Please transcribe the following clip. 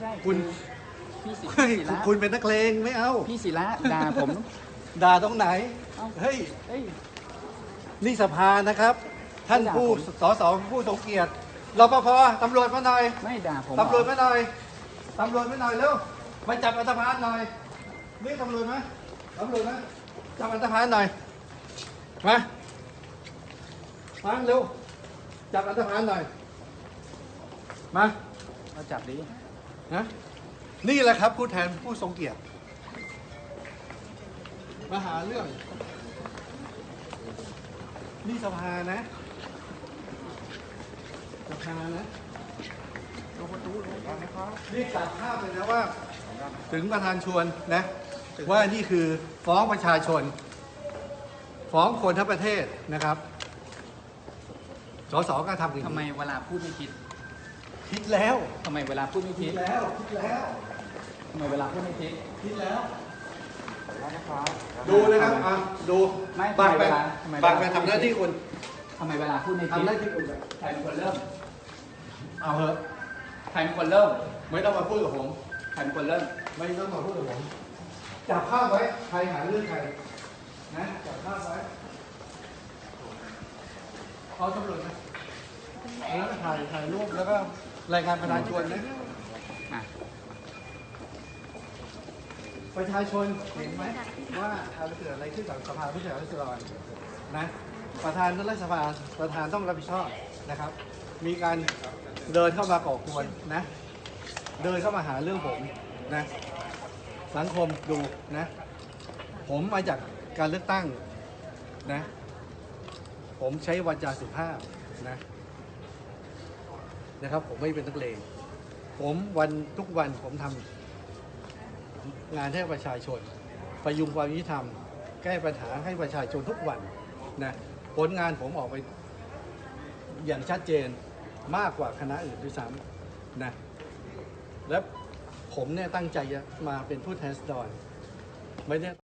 ใช่คุณพี่ศิเฮ้ยศิคุณระคุณเป็นนักเลงไม่เอา พี่ศิระด่าผม ด่าตรงไหน เอ้า เฮ้ยเฮ้ย นี่สภานะครับ ท่านไม่ด่าผู้ผม สสผู้ทรงเกียรติรปภตำรวจมาหน่อยไม่ด่าผมตำรวจเหอมาหน่อยตำรวจมาหน่อยเร็วมาจับอันธพาลหน่อยเรียกตำรวจมาตำรวจมาจับอันธพาลหน่อยมามาเร็วจับอันธพาลหน่อยมา มาจับดิ นะนี่แหละครับผู้แทนผู้ทรงเกียรติมาหาเรื่อง นี่สภานะ สภานะลงประตูลงนะครับนี่ตัดภาพเลยนะว่า ถึงประธานชวนนะ ว่านี่คือฟ้องประชาชน ฟ้องคนทั้งประเทศนะครับ สสก็ทำอย่างทำไมเวลาพูดไม่คิด คิดแล้วทำไมเวลาพูดไม่คิคิดดแล้วคิดแล้วทำไมเวลาพูดไม่คิดคิดแล้วนะครับดูนะครับอะดูไม่บังไปทำไมเวลาทำไมเวลาบังไปทำหน้าที่คุณทำไมเวลาพูดไม่คิดทำหน้าที่คุณแบบใครเป็นคนเริ่มเอาเถอะใครเป็นคนเริ่มไม่ต้องมาพูดกับผมใครเป็นคนเริ่มไม่ต้องมาพูดกับผมจับภาพไว้ใครหาเรื่องใครนะจับภาพไว้เอาตำรวจนะแล้วก็ถ่ายถ่ายรูปแล้วก็ รายงานประชาชนนะอะประชาชนเห็นไหมว่าอะไรเกิดอะไรขึ้นกับสภาผู้แทนราษฎรนะประธานรัฐสภาประธานต้องรับผิดชอบนะครับ มีการเดินเข้ามาก่อกวนนะ เดินเข้ามาหาเรื่องผมนะ สังคมดูนะ ผมมาจากการเลือกตั้งนะ ผมใช้วาจาสุภาพนะ นะครับ ผมไม่เป็นนักเลงผมวันทุกวันผมทำงานให้ประชาชนประยุงความยุติธรรม แก้ปัญหาให้ประชาชนทุกวันนะผลงานผมออกไปอย่างชัดเจนมากกว่าคณะอื่นด้วยซ้ำนะและผมเนี่ยตั้งใจจะมาเป็นผู้แทนราษฎรไม่ได้